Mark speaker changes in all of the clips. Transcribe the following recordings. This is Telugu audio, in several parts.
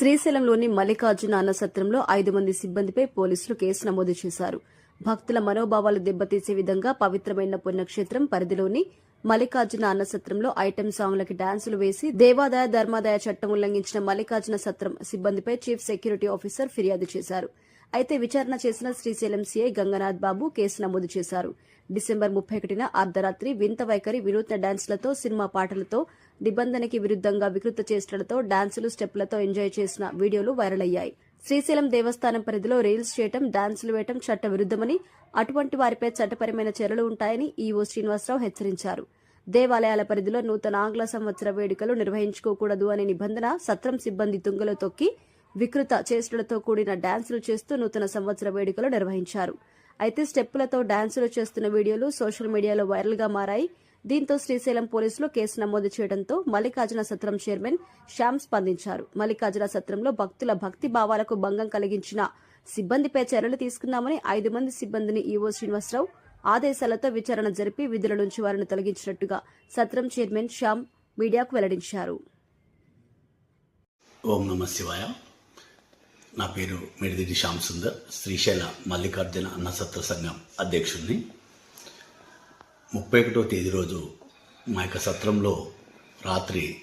Speaker 1: శ్రీశైలంలోని మల్లికార్జున అన్న సత్రంలో ఐదు మంది సిబ్బందిపై పోలీసులు కేసు నమోదు చేశారు. భక్తుల మనోభావాలు దెబ్బతీసే విధంగా పవిత్రమైన పుణ్యక్షేత్రం పరిధిలోని మల్లికార్జున అన్న సత్రంలో ఐటెం సాంగ్లకి డాన్సులు వేసి దేవాదాయ ధర్మాదాయ చట్టం ఉల్లంఘించిన మల్లికార్జున సత్రం సిబ్బందిపై చీఫ్ సెక్యూరిటీ ఆఫీసర్ ఫిర్యాదు చేశారు. అయితే విచారణ చేసిన శ్రీశైలం సీఐ గంగనాథ్ బాబు కేసు నమోదు చేశారు. డిసెంబర్ ముప్పై ఒకటిన అర్ధరాత్రి వింత వైఖరి వినూత్న డాన్స్లతో సినిమా పాటలతో నిబంధనకి విరుద్దంగా వికృత చేష్టలతో డాన్సులు స్టెప్లతో ఎంజాయ్ చేసిన వీడియోలు వైరల్ అయ్యాయి. శ్రీశైలం దేవస్థానం పరిధిలో రీల్స్ చేయటం డాన్సులు వేయటం చట్ట విరుద్దమని అటువంటి వారిపై చట్టపరమైన చర్యలు ఉంటాయని ఈవో శ్రీనివాసరావు హెచ్చరించారు. దేవాలయాల పరిధిలో నూతన ఆంగ్ల సంవత్సర వేడుకలు నిర్వహించుకోకూడదు అనే నిబంధన సత్రం సిబ్బంది తుంగలో తొక్కి వికృత చేష్టలతో కూడిన డాన్సులు చేస్తూ నూతన సంవత్సర వేడుకలు నిర్వహించారు. అయితే స్టెప్పులతో డాన్సులు చేస్తున్న వీడియోలు సోషల్ మీడియాలో వైరల్గా మారాయి. దీంతో శ్రీశైలం పోలీసులు కేసు నమోదు చేయడంతో మల్లికార్జున సత్రం చైర్మన్ శ్యామ్ స్పందించారు. మల్లికార్జున సత్రంలో భక్తుల భక్తి భావాలకు భంగం కలిగించిన సిబ్బందిపై చర్యలు తీసుకున్నామని ఐదు మంది సిబ్బందిని ఈవో శ్రీనివాసరావు ఆదేశాలతో విచారణ జరిపి విధుల నుంచి వారిని తొలగించినట్టుగా సత్రం చైర్మన్ శ్యామ్ మీడియాకు వెల్లడించారు.
Speaker 2: ఓం నమ శివాయ. నా పేరు మిడిదిటి శ్యామ్ సుందర్ శ్రీశైల మల్లికార్జున అన్నసత్వ సంఘం అధ్యక్షుడిని. ముప్పై ఒకటో తేదీ రోజు మా యొక్క సత్రంలో రాత్రి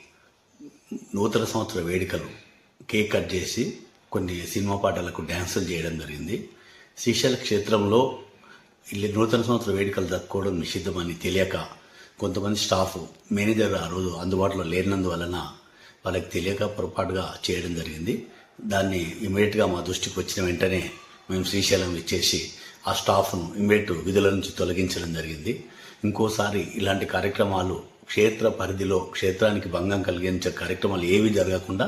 Speaker 2: నూతన సంవత్సర వేడుకలు కేక్ కట్ చేసి కొన్ని సినిమా పాటలకు డ్యాన్సులు చేయడం జరిగింది. శ్రీశైల క్షేత్రంలో ఇల్లు నూతన సంవత్సర వేడుకలు జరుపుకోవడం నిషిద్ధమని తెలియక కొంతమంది స్టాఫ్ మేనేజర్ ఆ రోజు అందుబాటులో లేనందువలన వాళ్ళకి తెలియక పొరపాటుగా చేయడం జరిగింది. దాన్ని ఇమీడియట్గా మా దృష్టికి వచ్చిన వెంటనే మేము శ్రీశైలం ఇచ్చేసి ఆ స్టాఫ్ను ఇమీడియట్ విధుల నుంచి తొలగించడం జరిగింది. ఇంకోసారి ఇలాంటి కార్యక్రమాలు క్షేత్ర పరిధిలో క్షేత్రానికి భంగం కలిగించే కార్యక్రమాలు ఏవి జరగకుండా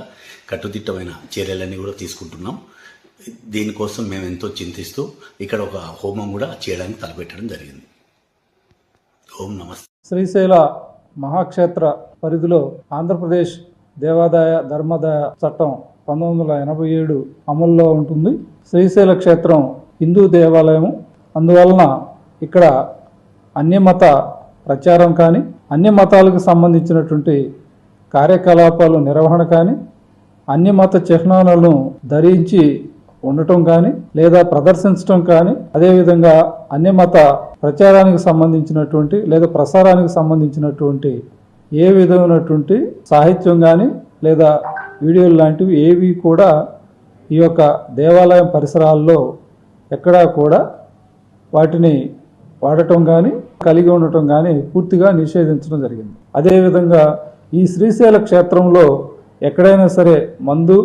Speaker 2: కట్టుదిట్టమైన చర్యలన్నీ కూడా తీసుకుంటున్నాం. దీనికోసం మేము ఎంతో చింతిస్తూ ఇక్కడ ఒక హోమం కూడా చేయడానికి తలపెట్టడం జరిగింది. ఓం నమస్తే
Speaker 3: శ్రీశైల మహాక్షేత్ర పరిధిలో ఆంధ్రప్రదేశ్ దేవాదాయ ధర్మాదాయ చట్టం పంతొమ్మిది వందల ఎనభై ఏడు అమల్లో ఉంటుంది. శ్రీశైల క్షేత్రం హిందూ దేవాలయం అందువలన ఇక్కడ అన్యమత ప్రచారం కానీ అన్య మతాలకు సంబంధించినటువంటి కార్యకలాపాలు నిర్వహణ కానీ అన్యమత చిహ్నాలను ధరించి ఉండటం కానీ లేదా ప్రదర్శించటం కానీ అదేవిధంగా అన్యమత ప్రచారానికి సంబంధించినటువంటి లేదా ప్రసారానికి సంబంధించినటువంటి ఏ విధమైనటువంటి సాహిత్యం కానీ లేదా వీడియోలు లాంటివి ఏవి కూడా ఈ యొక్క దేవాలయం పరిసరాల్లో ఎక్కడా కూడా వాటిని వాడటం కానీ కలిగి ఉండటం కానీ పూర్తిగా నిషేధించడం జరిగింది. అదేవిధంగా ఈ శ్రీశైల క్షేత్రంలో ఎక్కడైనా సరే మందు